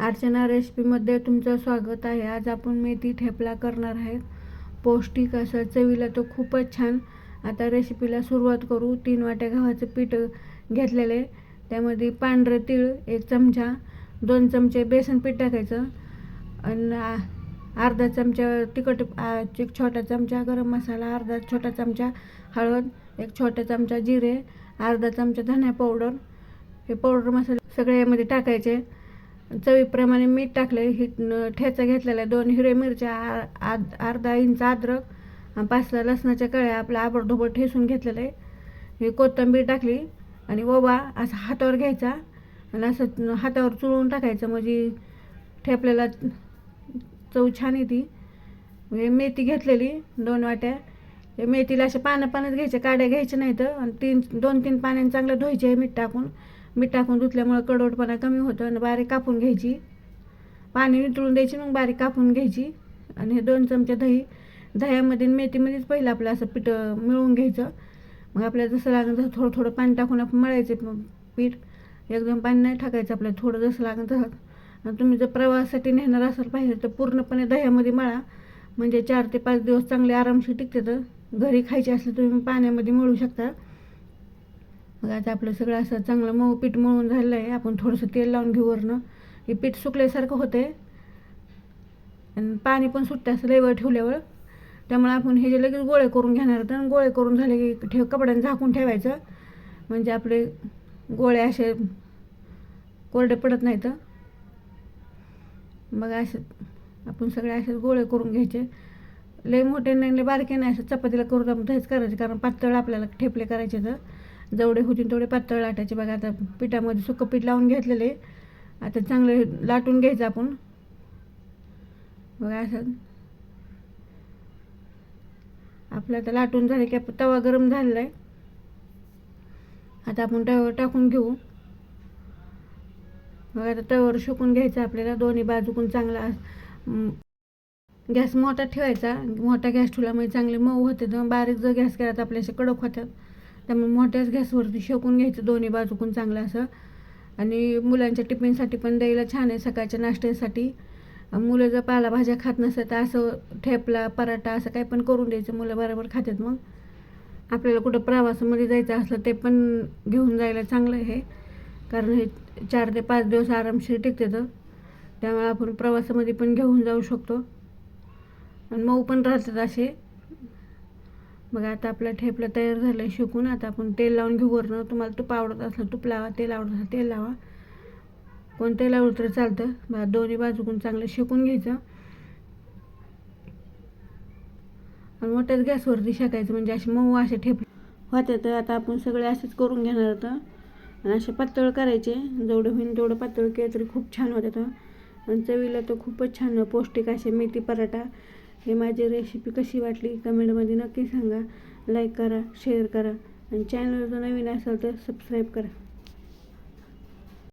अर्चना रेसिपीमध्ये तुमचं स्वागत आहे. आज आपण मेथी ठेपला करणार आहेत पौष्टिक असं चवीला तो खूपच छान. आता रेसिपीला सुरुवात करू. तीन वाट्या गव्हाचं पीठ घेतलेले त्यामध्ये पांढरं तीळ एक चमचा दोन चमचे बेसन पीठ टाकायचं. आणि अर्धा चमचा तिखट एक छोटा चमचा गरम मसाला अर्धा छोटा चमचा हळद एक छोटा चमचा जिरे अर्धा चमचा धन्या पावडर. हे पावडर मसाले सगळे यामध्ये टाकायचे. चवीप्रमाणे मीठ टाकलं ही ठेचा घेतलेला आहे दोन हिरव्या मिरच्या आ- आद- अर्धा इंच अद्रक पाचला पाच लसणाच्या कळ्या आपला आबडधोबड ठेसून घेतलेलं आहे. हे कोथिंबीर टाकली आणि ओवा असा हातावर घ्यायचा आणि असं हातावर चुळून टाकायचं म्हणजे ठेपलेला चव छान येते. हे मेथी घेतलेली दोन वाट्या. हे मेथीला असे पानं पानच घ्यायचे काड्या घ्यायच्या नाहीत आणि तीन दोन तीन पाण्याने चांगलं धुवायचे मीठ टाकून. मीठ टाकून धुतल्यामुळं कडवटपणा कमी होतो आणि बारीक कापून घ्यायची. पाणी वितळून द्यायची मग बारीक कापून घ्यायची. आणि हे दोन चमचे दही दह्यामध्ये मेथीमध्येच पहिलं आपलं असं पीठ मिळवून घ्यायचं. मग आपल्याला जसं लागेल तसं थोडं थोडं पाणी टाकून आपण मळायचे पीठ. एकदम पाणी नाही टाकायचं आपल्याला थोडं जसं लागेल तसं. आणि तुम्ही जर प्रवासासाठी नेणार असाल पाहिजे तर पूर्णपणे दह्यामध्ये मळा. म्हणजे चार ते पाच दिवस चांगले आरामशीर टिकते तर घरी खायचे असले तुम्ही पाण्यामध्ये मिळू शकता. मग आता आपलं सगळं असं चांगलं मऊ पीठ मळून झालेलं आहे आपण थोडंसं तेल लावून घेऊ वरनं. हे पीठ सुकल्यासारखं होते आणि पाणी पण सुटतं असं लयवर ठेवल्यावर. त्यामुळे आपण हे जे लगेच गोळे करून घेणार होतं आणि गोळे करून झाले की ठेव कपड्याने झाकून ठेवायचं. म्हणजे आपले गोळे असे कोरडे पडत नाहीत. मग असे आपण सगळे असे गोळे करून घ्यायचे. लय मोठे नाही लय बारके नाही असं चपातीला करून आपण तेच करायचे कारण पातळ आपल्याला ठेपले करायचे तर. जेवढे होतील तेवढे पातळ लाटायचे. बघा आता पिठामध्ये सुकं पीठ लावून घेतलेले आता चांगले लाटून घ्यायचं आपण. बघा असं. आपलं आता लाटून झाले की आपण तवा गरम झालेला आहे. आता आपण तव्यावर टाकून घेऊ. मग आता तव्यावर शिकून घ्यायचं आपल्याला. दोन्ही बाजूकून चांगला गॅस मोठा ठेवायचा. मोठा गॅस ठेवला म्हणजे चांगले मऊ होते. बारीक जर गॅस केला तर आपल्याशी कडक होतात. त्यामुळे मोठ्याच गॅसवरती शेकून घ्यायचं दोन्ही बाजूकून चांगलं असं. आणि मुलांच्या टिफिनसाठी पण द्यायला छान आहे सकाळच्या नाश्त्यासाठी. मुलं जर पालाभाज्या खात नसेल तर असं ठेपला पराठा असं काही पण करून द्यायचं मुलं बरोबर खातात मग. आपल्याला कुठं प्रवासामध्ये जायचं असलं ते पण घेऊन जायला चांगलं आहे. कारण हे चार ते पाच दिवस आरामशीर टिकते तर त्यामुळे आपण प्रवासामध्ये पण घेऊन जाऊ शकतो. आणि मऊ पण राहतात असे. बघा आता आपला ठेपला तयार झालं आहे शिकून. आता आपण तेल लावून घेऊ. वरनं तुम्हाला तूप आवडत असलं तूप लावा तेल आवडत असलं तेल लावा. कोणतं लावलं तर चालतं. बघा दोन्ही बाजूकून चांगलं शेकून घ्यायचं. आणि मोठ्याच गॅसवरती शेकायचं. म्हणजे असे मऊ असे ठेप होते तर आता आपण सगळे असेच करून घेणार होतं आणि असे पातळ करायचे. जेवढं होईल तेवढं पातळ केलं तरी खूप छान होतं तर. आणि चवीला तर खूपच छान. पौष्टिक असे मेथी पराठा. हे माझी रेसिपी कशी वाटली कमेंटमध्ये नक्की सांगा. लाईक करा शेअर करा. आणि चॅनल जर नवीन असाल तर सबस्क्राईब करा.